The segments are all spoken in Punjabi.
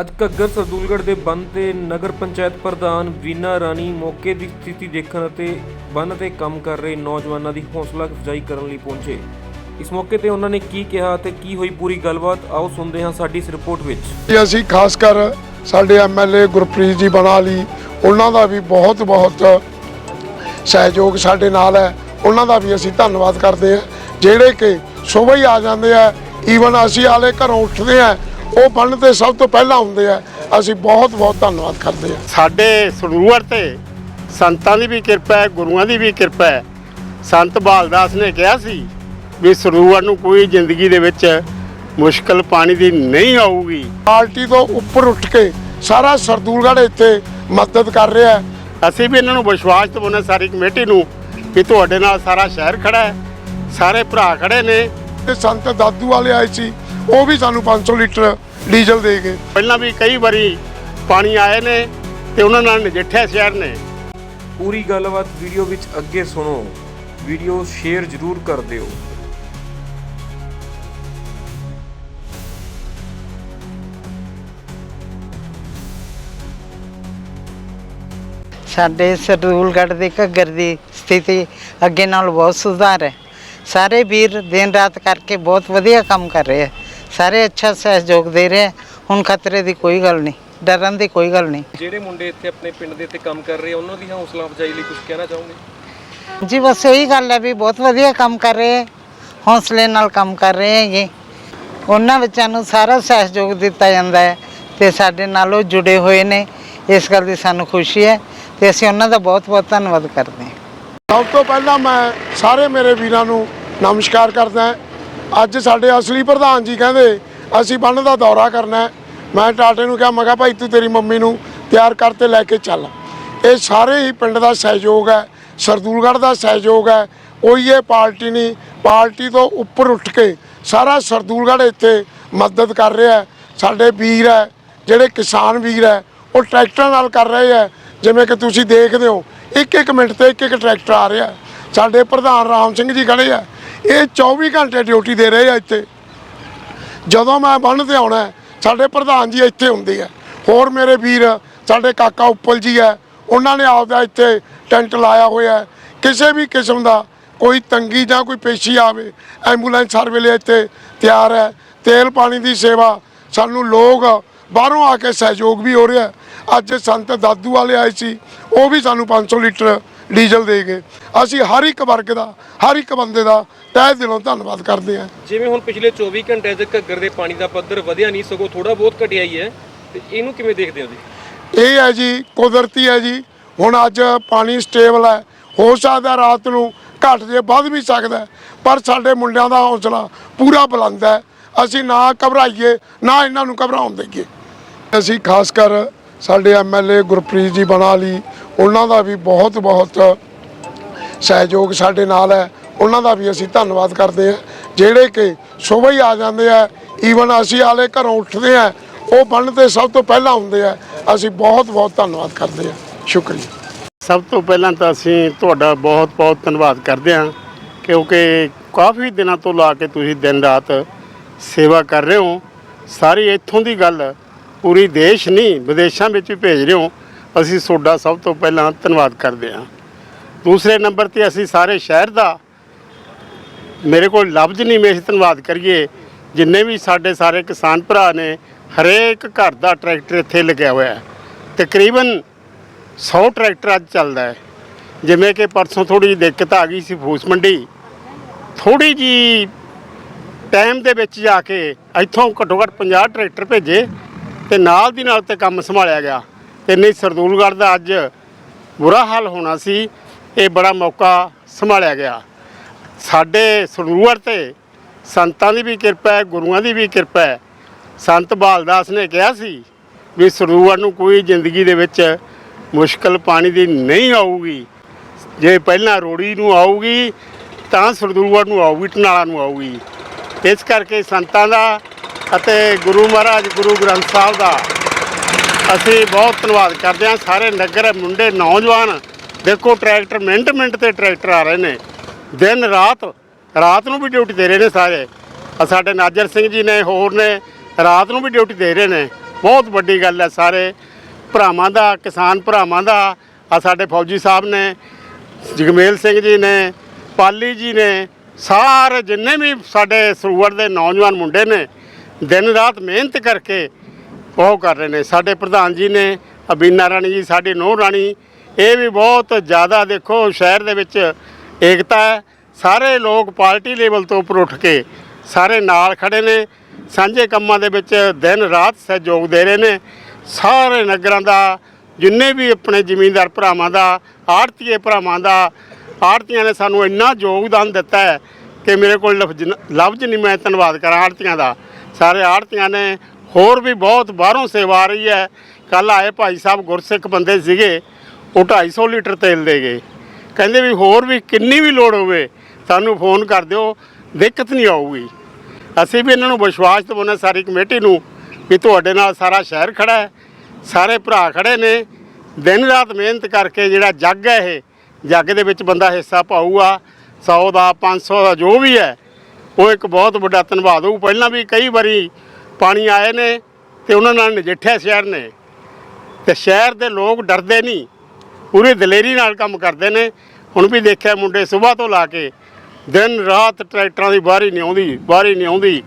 ਅੱਜ ਘੱਗਰ ਸਰਦੂਲਗੜ੍ਹ ਦੇ ਬੰਦ ਤੇ ਨਗਰ ਪੰਚਾਇਤ ਪ੍ਰਧਾਨ ਵੀਨਾ ਰਾਣੀ ਮੌਕੇ ਦੀ ਸਥਿਤੀ ਦੇਖਣ ਅਤੇ ਬੰਦ ਤੇ ਕੰਮ ਕਰ ਰਹੇ ਨੌਜਵਾਨਾਂ ਦੀ ਹੌਸਲਾ ਅਫਜ਼ਾਈ ਕਰਨ ਲਈ ਪਹੁੰਚੇ। ਇਸ ਮੌਕੇ ਤੇ ਉਹਨਾਂ ਨੇ ਕੀ ਕਿਹਾ ਤੇ ਕੀ ਹੋਈ ਪੂਰੀ ਗੱਲਬਾਤ, ਆਓ ਸੁਣਦੇ ਹਾਂ ਸਾਡੀ ਇਸ ਰਿਪੋਰਟ ਵਿੱਚ। ਜੀ, ਅਸੀਂ ਖਾਸ ਕਰ ਸਾਡੇ ਐਮਐਲਏ ਗੁਰਪ੍ਰੀਤ ਜੀ ਬਨਾਲੀ ਉਹਨਾਂ ਦਾ ਵੀ ਬਹੁਤ ਬਹੁਤ ਸਹਿਯੋਗ ਸਾਡੇ ਨਾਲ ਹੈ। ਉਹਨਾਂ ਦਾ ਵੀ ਅਸੀਂ ਧੰਨਵਾਦ ਕਰਦੇ ਹਾਂ। ਜਿਹੜੇ ਕਿ ਸੁਬਹ ਹੀ ਆ ਜਾਂਦੇ ਆ ਈਵਨ ਅਸੀਂ ਆਲੇ ਘਰੋਂ ਉੱਠਦੇ ਆ ਉਹ ਬੰਨ ਤੇ ਸਭ ਤੋਂ ਪਹਿਲਾਂ ਹੁੰਦੇ ਆ। ਅਸੀਂ ਬਹੁਤ ਬਹੁਤ ਧੰਨਵਾਦ ਕਰਦੇ ਹਾਂ। ਸਾਡੇ ਸਰੂਵਰ ਤੇ ਸੰਤਾਂ ਦੀ ਵੀ ਕਿਰਪਾ ਹੈ ਗੁਰੂਆਂ ਦੀ ਵੀ ਕਿਰਪਾ ਹੈ। ਸੰਤ ਬਾਲਦਾਸ ਨੇ ਕਿਹਾ ਸੀ ਵੀ ਸਰੂਵਰ ਨੂੰ ਕੋਈ ਜ਼ਿੰਦਗੀ ਦੇ ਵਿੱਚ ਮੁਸ਼ਕਲ ਪਾਣੀ ਦੀ ਨਹੀਂ ਆਊਗੀ। ਪਾਰਟੀ ਤੋਂ ਉੱਪਰ ਉੱਠ ਕੇ ਸਾਰਾ ਸਰਦੂਲਗੜ੍ਹ ਇੱਥੇ ਮਦਦ ਕਰ ਰਿਹਾ ਹੈ। ਅਸੀਂ ਵੀ ਇਹਨਾਂ ਨੂੰ ਵਿਸ਼ਵਾਸ ਦਿਵਾਉਂਦੇ ਸਾਰੀ ਕਮੇਟੀ ਨੂੰ ਕਿ ਤੁਹਾਡੇ ਨਾਲ ਸਾਰਾ ਸ਼ਹਿਰ ਖੜਾ ਹੈ ਸਾਰੇ ਭਰਾ ਖੜੇ ਨੇ। ਤੇ ਸੰਤ ਦਾਦੂ ਵਾਲੇ ਆਏ ਸੀ ਉਹ ਵੀ ਸਾਨੂੰ 500 ਲੀਟਰ ਡੀਜ਼ਲ ਦੇ ਗਏ ਪਹਿਲਾਂ ਵੀ ਕਈ ਵਾਰੀ ਪਾਣੀ ਆਏ ਨੇ ਤੇ ਉਹਨਾਂ ਨਾਲ ਨਜਿੱਠਿਆ ਸ਼ਹਿਰ ਨੇ। ਪੂਰੀ ਗੱਲਬਾਤ ਵੀਡੀਓ ਵਿੱਚ ਅੱਗੇ ਸੁਣੋ। ਵੀਡੀਓ ਸ਼ੇਅਰ ਜ਼ਰੂਰ ਕਰ ਦਿਓ। ਸਾਡੇ ਸਰਦੂਲਗੜ੍ਹ ਦੇ ਘੱਗਰ ਦੀ ਸਥਿਤੀ ਅੱਗੇ ਨਾਲ ਬਹੁਤ ਸੁਧਾਰ ਹੈ। ਸਾਰੇ ਵੀਰ ਦਿਨ ਰਾਤ ਕਰਕੇ ਬਹੁਤ ਵਧੀਆ ਕੰਮ ਕਰ ਰਹੇ ਹੈ ਸਾਰੇ ਅੱਛਾ ਸਹਿਯੋਗ ਦੇ ਰਹੇ ਹੈ ਹੁਣ ਖਤਰੇ ਦੀ ਕੋਈ ਗੱਲ ਨਹੀਂ ਡਰਨ ਦੀ ਕੋਈ ਗੱਲ ਨਹੀਂ। ਜਿਹੜੇ ਮੁੰਡੇ ਇੱਥੇ ਆਪਣੇ ਪਿੰਡ ਦੇ ਇੱਥੇ ਕੰਮ ਕਰ ਰਹੇ ਆ ਉਹਨਾਂ ਦੀ ਹੌਸਲਾ ਅਫਜ਼ਾਈ ਲਈ ਕੁਝ ਕਹਿਣਾ ਚਾਹੋਗੇ? ਜੀ ਬਸ ਇਹੀ ਗੱਲ ਹੈ ਵੀ ਬਹੁਤ ਵਧੀਆ ਕੰਮ ਕਰ ਰਹੇ ਹੈ ਹੌਸਲੇ ਨਾਲ ਕੰਮ ਕਰ ਰਹੇ ਹੈਗੇ ਉਹਨਾਂ ਬੱਚਿਆਂ ਨੂੰ ਸਾਰਾ ਸਹਿਯੋਗ ਦਿੱਤਾ ਜਾਂਦਾ ਹੈ ਤੇ ਸਾਡੇ ਨਾਲ ਉਹ ਜੁੜੇ ਹੋਏ ਨੇ। ਇਸ ਗੱਲ ਦੀ ਸਾਨੂੰ ਖੁਸ਼ੀ ਹੈ ਤੇ ਅਸੀਂ ਉਹਨਾਂ ਦਾ ਬਹੁਤ ਬਹੁਤ ਧੰਨਵਾਦ ਕਰਦੇ ਹਾਂ। ਸਭ ਤੋਂ ਪਹਿਲਾਂ ਮੈਂ ਸਾਰੇ ਮੇਰੇ ਵੀਰਾਂ ਨੂੰ ਨਮਸਕਾਰ ਕਰਦਾ ਹਾਂ। ਅੱਜ ਸਾਡੇ ਅਸਲੀ ਪ੍ਰਧਾਨ ਜੀ ਕਹਿੰਦੇ, ਅਸੀਂ ਬੰਨ ਦਾ ਦੌਰਾ ਕਰਨਾ ਮੈਂ ਟਾਟੇ ਨੂੰ ਕਿਹਾ, ਮੈਂ ਕਿਹਾ, ਭਾਈ ਤੂੰ ਤੇਰੀ ਮੰਮੀ ਨੂੰ ਤਿਆਰ ਕਰ ਤੇ ਲੈ ਕੇ ਚੱਲ। ਇਹ ਸਾਰੇ ਹੀ ਪਿੰਡ ਦਾ ਸਹਿਯੋਗ ਹੈ, ਸਰਦੂਲਗੜ੍ਹ ਦਾ ਸਹਿਯੋਗ ਹੈ। ਕੋਈ ਇਹ ਪਾਰਟੀ ਨਹੀਂ, ਪਾਰਟੀ ਤੋਂ ਉੱਪਰ ਉੱਠ ਕੇ ਸਾਰਾ ਸਰਦੂਲਗੜ੍ਹ ਇੱਥੇ ਮਦਦ ਕਰ ਰਿਹਾ ਸਾਡੇ ਵੀਰ ਹੈ, ਜਿਹੜੇ ਕਿਸਾਨ ਵੀਰ ਹੈ, ਉਹ ਟਰੈਕਟਰਾਂ ਨਾਲ ਕਰ ਰਹੇ ਹੈ। ਜਿਵੇਂ ਕਿ ਤੁਸੀਂ ਦੇਖਦੇ ਹੋ ਇੱਕ ਇੱਕ ਮਿੰਟ ਤੇ ਇੱਕ ਇੱਕ ਟਰੈਕਟਰ ਆ ਰਿਹਾ ਸਾਡੇ ਪ੍ਰਧਾਨ ਰਾਮ ਸਿੰਘ ਜੀ ਖੜੇ ਆ। ਇਹ 24 ਘੰਟੇ ਡਿਊਟੀ ਦੇ ਰਹੇ ਆ ਇੱਥੇ। ਜਦੋਂ ਮੈਂ ਬੰਨ ਤੇ ਆਉਣਾ, ਸਾਡੇ ਪ੍ਰਧਾਨ ਜੀ ਇੱਥੇ ਹੁੰਦੇ ਆ। ਹੋਰ ਮੇਰੇ ਵੀਰ, ਸਾਡੇ ਕਾਕਾ ਉੱਪਲ ਜੀ ਹੈ ਉਹਨਾਂ ਨੇ ਆਪਦਾ ਇੱਥੇ ਟੈਂਟ ਲਾਇਆ ਹੋਇਆ। ਕਿਸੇ ਵੀ ਕਿਸਮ ਦਾ ਕੋਈ ਤੰਗੀ ਜਾਂ ਕੋਈ ਪੇਸ਼ੀ ਆਵੇ, ਐਂਬੂਲੈਂਸ ਹਰ ਵੇਲੇ ਇੱਥੇ ਤਿਆਰ ਹੈ। ਤੇਲ ਪਾਣੀ ਦੀ ਸੇਵਾ, ਸਾਨੂੰ ਲੋਕ ਬਾਹਰੋਂ ਆ ਕੇ ਸਹਿਯੋਗ ਵੀ ਹੋ ਰਿਹਾ। ਅੱਜ ਸੰਤ ਦਾਦੂ ਵਾਲੇ ਆਏ ਸੀ, ਉਹ ਵੀ ਸਾਨੂੰ 500 ਲੀਟਰ ਡੀਜ਼ਲ ਦੇ ਗਏ। ਅਸੀਂ ਹਰ ਇੱਕ ਵਰਗ ਦਾ, ਹਰ ਇੱਕ ਬੰਦੇ ਦਾ ਤਹਿ ਦਿਲੋਂ ਧੰਨਵਾਦ ਕਰਦੇ ਹਾਂ। ਜਿਵੇਂ ਹੁਣ ਪਿਛਲੇ 24 ਘੰਟਿਆਂ 'ਚ ਘੱਗਰ ਦੇ ਪਾਣੀ ਦਾ ਪੱਧਰ ਵਧਿਆ ਨਹੀਂ ਸਗੋਂ ਥੋੜਾ ਬਹੁਤ ਘਟਿਆ ਹੀ ਹੈ। ਤੇ ਇਹਨੂੰ ਕਿਵੇਂ ਦੇਖਦੇ ਹੋ ਜੀ ਇਹ ਹੈ ਜੀ ਕੁਦਰਤੀ ਹੈ ਜੀ। ਹੁਣ ਅੱਜ ਪਾਣੀ ਸਟੇਬਲ ਹੈ। ਹੋ ਸਕਦਾ ਰਾਤ ਨੂੰ ਘਟ ਜੇ ਵੱਧ ਵੀ ਸਕਦਾ ਪਰ ਸਾਡੇ ਮੁੰਡਿਆਂ ਦਾ ਹੌਸਲਾ ਪੂਰਾ ਬੁਲੰਦ ਹੈ। ਅਸੀਂ ਨਾ ਘਬਰਾਈਏ ਨਾ ਇਹਨਾਂ ਨੂੰ ਘਬਰਾਉਣ ਦੇਈਏ। ਅਸੀਂ ਖਾਸ ਕਰ ਸਾਡੇ ਐਮਐਲਏ ਗੁਰਪ੍ਰੀਤ ਜੀ ਬਣਾ ਲਈ। ਉਹਨਾਂ ਦਾ ਵੀ ਬਹੁਤ ਬਹੁਤ ਸਹਿਯੋਗ ਸਾਡੇ ਨਾਲ ਹੈ। ਉਹਨਾਂ ਦਾ ਵੀ ਅਸੀਂ ਧੰਨਵਾਦ ਕਰਦੇ ਹਾਂ। ਜਿਹੜੇ ਕਿ ਸੁਬਹ ਹੀ ਆ ਜਾਂਦੇ ਆ ਈਵਨ ਅਸੀਂ ਆਲੇ ਘਰੋਂ ਉੱਠਦੇ ਆ, ਉਹ ਬੰਨ ਤੇ ਸਭ ਤੋਂ ਪਹਿਲਾਂ ਹੁੰਦੇ ਆ। ਅਸੀਂ ਬਹੁਤ ਬਹੁਤ ਧੰਨਵਾਦ ਕਰਦੇ ਹਾਂ। ਸ਼ੁਕਰੀਆ। ਸਭ ਤੋਂ ਪਹਿਲਾਂ ਤਾਂ ਅਸੀਂ ਤੁਹਾਡਾ ਬਹੁਤ-ਬਹੁਤ ਧੰਨਵਾਦ ਕਰਦੇ ਹਾਂ, ਕਿਉਂਕਿ ਕਾਫੀ ਦਿਨਾਂ ਤੋਂ ਲਾ ਕੇ ਤੁਸੀਂ ਦਿਨ ਰਾਤ ਸੇਵਾ ਕਰ ਰਹੇ ਹੋ। ਸਾਰੀ ਇੱਥੋਂ ਦੀ ਗੱਲ, ਪੂਰੀ ਦੇਸ਼ ਨਹੀਂ, ਵਿਦੇਸ਼ਾਂ ਵਿੱਚ ਵੀ ਭੇਜ ਰਹੇ ਹੋ। ਅਸੀਂ ਤੁਹਾਡਾ ਸਭ ਤੋਂ ਪਹਿਲਾਂ ਧੰਨਵਾਦ ਕਰਦੇ ਹਾਂ। ਦੂਸਰੇ ਨੰਬਰ ਤੇ ਅਸੀਂ ਸਾਰੇ ਸ਼ਹਿਰ ਦਾ ਮੇਰੇ ਕੋਲ ਲਫ਼ਜ਼ ਨਹੀਂ, ਮੈਂ ਧੰਨਵਾਦ ਕਰੀਏ। ਜਿੰਨੇ ਵੀ ਸਾਡੇ ਸਾਰੇ ਕਿਸਾਨ ਭਰਾ ਨੇ, ਹਰੇਕ ਘਰ ਦਾ ਟਰੈਕਟਰ ਇੱਥੇ ਲੱਗਿਆ ਹੋਇਆ ਹੈ। ਤਕਰੀਬਨ 100 ਟਰੈਕਟਰ ਅੱਜ ਚੱਲਦਾ ਹੈ। ਜਿਵੇਂ ਕਿ ਪਰਸੋਂ ਥੋੜੀ ਜਿਹੀ ਦਿੱਕਤ ਆ ਗਈ ਸੀ ਫੂਸ ਮੰਡੀ। ਥੋੜੀ ਜੀ ਟਾਈਮ ਦੇ ਵਿੱਚ ਜਾ ਕੇ ਇੱਥੋਂ ਘੱਟੋ ਘੱਟ 50 ਟਰੈਕਟਰ ਭੇਜੇ ਤੇ ਨਾਲ ਦੀ ਨਾਲ ਤੇ ਕੰਮ ਸੰਭਾਲਿਆ ਗਿਆ। ਤੇ ਨਹੀਂ, ਸਰਦੂਲਗੜ੍ਹ ਦਾ ਅੱਜ ਬੁਰਾ ਹਾਲ ਹੋਣਾ ਸੀ। ਇਹ ਬੜਾ ਮੌਕਾ ਸੰਭਾਲਿਆ ਗਿਆ। ਸਾਡੇ ਸਰੂਵਰ ਤੇ ਸੰਤਾਂ ਦੀ ਵੀ ਕਿਰਪਾ ਹੈ, ਗੁਰੂਆਂ ਦੀ ਵੀ ਕਿਰਪਾ ਹੈ। ਸੰਤ ਬਾਲਦਾਸ ਨੇ ਕਿਹਾ ਸੀ ਵੀ ਸਰੂਵਰ ਨੂੰ ਕੋਈ ਜ਼ਿੰਦਗੀ ਦੇ ਵਿੱਚ ਮੁਸ਼ਕਲ ਪਾਣੀ ਦੀ ਨਹੀਂ ਆਊਗੀ। ਜੇ ਪਹਿਲਾਂ ਰੋੜੀ ਨੂੰ ਆਊਗੀ, ਤਾਂ ਸਰਦੂਰਵਰ ਨੂੰ ਆਊਗੀ, ਟਨਾਲਾ ਨੂੰ ਆਊਗੀ। ਇਸ ਕਰਕੇ ਸੰਤਾਂ ਦਾ ਅਤੇ ਗੁਰੂ ਮਹਾਰਾਜ, ਗੁਰੂ ਗ੍ਰੰਥ ਸਾਹਿਬ ਦਾ ਅਸੀਂ ਬਹੁਤ ਧੰਨਵਾਦ ਕਰਦੇ ਹਾਂ। ਸਾਰੇ ਨਗਰ, ਮੁੰਡੇ, ਨੌਜਵਾਨ ਦੇਖੋ, ਟਰੈਕਟਰ ਮਿੰਟ ਮਿੰਟ ਤੇ ਟਰੈਕਟਰ ਆ ਰਹੇ ਨੇ। ਦਿਨ ਰਾਤ ਰਾਤ ਨੂੰ ਵੀ ਡਿਊਟੀ ਦੇ ਰਹੇ ਨੇ ਸਾਰੇ। ਆਹ ਸਾਡੇ ਨਾਜਰ ਸਿੰਘ ਜੀ ਨੇ, ਹੋਰ ਨੇ, ਰਾਤ ਨੂੰ ਵੀ ਡਿਊਟੀ ਦੇ ਰਹੇ ਨੇ। ਬਹੁਤ ਵੱਡੀ ਗੱਲ ਹੈ ਸਾਰੇ ਭਰਾਵਾਂ ਦਾ, ਕਿਸਾਨ ਭਰਾਵਾਂ ਦਾ। ਆ ਸਾਡੇ ਫੌਜੀ ਸਾਹਿਬ ਨੇ, ਜਗਮੇਲ ਸਿੰਘ ਜੀ ਨੇ, ਪਾਲੀ ਜੀ ਨੇ, ਸਾਰੇ ਜਿੰਨੇ ਵੀ ਸਾਡੇ ਸਰੂਵਰ ਦੇ ਨੌਜਵਾਨ ਮੁੰਡੇ ਨੇ, ਦਿਨ ਰਾਤ ਮਿਹਨਤ ਕਰਕੇ ਉਹ ਕਰ ਰਹੇ ਨੇ। ਸਾਡੇ ਪ੍ਰਧਾਨ ਜੀ ਨੇ, ਅਬੀਨਾ ਰਾਣੀ ਜੀ, ਸਾਡੀ ਨੂੰਹ ਰਾਣੀ, ਇਹ ਵੀ ਬਹੁਤ ਜ਼ਿਆਦਾ ਦੇਖੋ, ਸ਼ਹਿਰ ਦੇ ਵਿੱਚ ਏਕਤਾ ਹੈ। ਸਾਰੇ ਲੋਕ ਪਾਰਟੀ ਲੈਵਲ ਤੋਂ ਉੱਪਰ ਉੱਠ ਕੇ ਸਾਰੇ ਨਾਲ ਖੜੇ ਨੇ। ਸਾਂਝੇ ਕੰਮਾਂ ਦੇ ਵਿੱਚ ਦਿਨ ਰਾਤ ਸਹਿਯੋਗ ਦੇ ਰਹੇ ਨੇ। ਸਾਰੇ ਨਗਰਾਂ ਦਾ, ਜਿੰਨੇ ਵੀ ਆਪਣੇ ਜ਼ਿਮੀਂਦਾਰ ਭਰਾਵਾਂ ਦਾ, ਆੜਤੀਏ ਭਰਾਵਾਂ ਦਾ, ਆੜਤੀਆਂ ਨੇ ਸਾਨੂੰ ਇੰਨਾ ਯੋਗਦਾਨ ਦਿੱਤਾ ਹੈ ਕਿ ਮੇਰੇ ਕੋਲ ਲਫ਼ਜ਼ ਲਫ਼ਜ਼ ਨਹੀਂ, ਮੈਂ ਧੰਨਵਾਦ ਕਰਾਂ ਆੜਤੀਆਂ ਦਾ। ਸਾਰੇ ਆੜਤੀਆਂ ਨੇ ਹੋਰ ਵੀ ਬਹੁਤ ਬਾਹਰੋਂ ਸੇਵਾ ਆ ਰਹੀ ਹੈ। ਕੱਲ ਆਏ ਭਾਈ ਸਾਹਿਬ ਗੁਰਸਿੱਖ ਬੰਦੇ ਸੀਗੇ, ਉਹ 250 ਲੀਟਰ ਤੇਲ ਦੇ ਗਏ। ਕਹਿੰਦੇ ਵੀ ਹੋਰ ਵੀ ਕਿੰਨੀ ਵੀ ਲੋੜ ਹੋਵੇ, ਸਾਨੂੰ ਫੋਨ ਕਰ ਦਿਓ, ਦਿੱਕਤ ਨਹੀਂ ਆਊਗੀ। ਅਸੀਂ ਵੀ ਇਹਨਾਂ ਨੂੰ ਵਿਸ਼ਵਾਸ ਦਿਵਾਉਂਦੇ ਸਾਰੀ ਕਮੇਟੀ ਨੂੰ, ਵੀ ਤੁਹਾਡੇ ਨਾਲ ਸਾਰਾ ਸ਼ਹਿਰ ਖੜਾ ਹੈ, ਸਾਰੇ ਭਰਾ ਖੜੇ ਨੇ। ਦਿਨ ਰਾਤ ਮਿਹਨਤ ਕਰਕੇ ਜਿਹੜਾ ਜੱਗ ਹੈ ਇਹ, ਜੱਗ ਦੇ ਵਿੱਚ ਬੰਦਾ ਹਿੱਸਾ ਪਾਊਗਾ 100 ਦਾ 500 ਦਾ ਜੋ ਵੀ ਹੈ, ਉਹ ਇੱਕ ਬਹੁਤ ਵੱਡਾ ਧੰਨਵਾਦ ਹੋਊ। ਪਹਿਲਾਂ ਵੀ ਕਈ ਵਾਰੀ ਪਾਣੀ ਆਏ ਨੇ ਤੇ ਉਹਨਾਂ ਨਾਲ ਨਜਿੱਠਿਆ ਸ਼ਹਿਰ ਨੇ। ਤੇ ਸ਼ਹਿਰ ਦੇ ਲੋਕ ਡਰਦੇ ਨਹੀਂ। ਪੂਰੀ ਦਲੇਰੀ ਨਾਲ ਕੰਮ ਕਰਦੇ ਨੇ। ਹੁਣ ਵੀ ਦੇਖਿਆ ਮੁੰਡੇ ਸਵੇਰ ਤੋਂ ਲਾ ਕੇ, ਦਿਨ ਰਾਤ ਟਰੈਕਟਰਾਂ ਦੀ ਬਾਹਰੀ ਨਹੀਂ ਆਉਂਦੀ ਬਾਹਰੀ ਨਹੀਂ ਆਉਂਦੀ,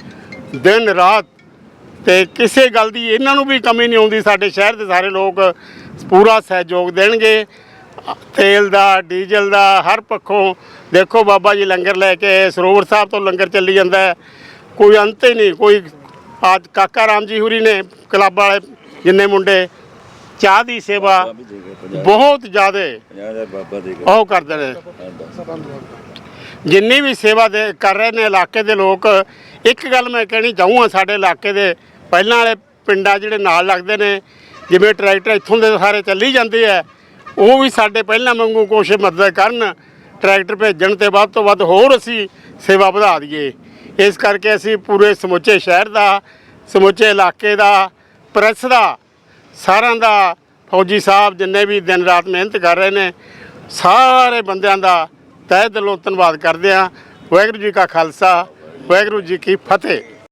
ਦਿਨ ਰਾਤ। ਤੇ ਕਿਸੇ ਗੱਲ ਦੀ ਇਹਨਾਂ ਨੂੰ ਵੀ ਕਮੀ ਨਹੀਂ ਆਉਂਦੀ, ਸਾਡੇ ਸ਼ਹਿਰ ਦੇ ਸਾਰੇ ਲੋਕ ਪੂਰਾ ਸਹਿਯੋਗ ਦੇਣਗੇ। ਤੇਲ ਦਾ, ਡੀਜ਼ਲ ਦਾ, ਹਰ ਪੱਖੋਂ। ਦੇਖੋ ਬਾਬਾ ਜੀ ਲੰਗਰ ਲੈ ਕੇ ਸਰੋਵਰ ਸਾਹਿਬ ਤੋਂ ਲੰਗਰ ਚੱਲੀ ਜਾਂਦਾ ਕੋਈ ਅੰਤ ਹੀ ਨਹੀਂ, ਕੋਈ ਅੱਜ ਕਾਕਾ ਰਾਮ ਜੀ ਹੁਰੀ ਨੇ, ਕਲੱਬ ਵਾਲੇ ਜਿੰਨੇ ਮੁੰਡੇ ਚਾਹ ਦੀ ਸੇਵਾ ਬਹੁਤ ਜ਼ਿਆਦਾ ਉਹ ਕਰਦੇ ਨੇ ਜਿੰਨੀ ਵੀ ਸੇਵਾ ਦੇ ਕਰ ਰਹੇ ਨੇ ਇਲਾਕੇ ਦੇ ਲੋਕ ਇੱਕ ਗੱਲ ਮੈਂ ਕਹਿਣੀ ਚਾਹੂੰਗਾ ਸਾਡੇ ਇਲਾਕੇ ਦੇ ਪਹਿਲਾਂ ਵਾਲੇ ਪਿੰਡਾਂ ਜਿਹੜੇ ਨਾਲ ਲੱਗਦੇ ਨੇ ਜਿਵੇਂ ਟਰੈਕਟਰ ਇੱਥੋਂ ਦੇ ਸਾਰੇ ਚੱਲੀ ਜਾਂਦੇ ਆ ਉਹ ਵੀ ਸਾਡੇ ਪਹਿਲਾਂ ਵਾਂਗੂ ਕੁਛ ਮਦਦ ਕਰਨ ਟਰੈਕਟਰ ਭੇਜਣ ਤੇ ਵੱਧ ਤੋਂ ਵੱਧ ਹੋਰ ਅਸੀਂ ਸੇਵਾ ਵਧਾ ਦਈਏ। ਇਸ ਕਰਕੇ ਅਸੀਂ ਪੂਰੇ ਸਮੁੱਚੇ ਸ਼ਹਿਰ ਦਾ ਸਮੁੱਚੇ ਇਲਾਕੇ ਦਾ ਪ੍ਰੈਸ ਦਾ ਸਾਰਿਆਂ ਦਾ ਫੌਜੀ ਸਾਹਿਬ ਜਿੰਨੇ ਵੀ ਦਿਨ ਰਾਤ ਮਿਹਨਤ ਕਰ ਰਹੇ ਨੇ, ਸਾਰੇ ਬੰਦਿਆਂ ਦਾ ਤਹਿ ਦਿਲੋਂ ਧੰਨਵਾਦ ਕਰਦੇ ਹਾਂ। ਵਾਹਿਗੁਰੂ ਜੀ ਕਾ ਖਾਲਸਾ, ਵਾਹਿਗੁਰੂ ਜੀ ਕੀ ਫਤਿਹ।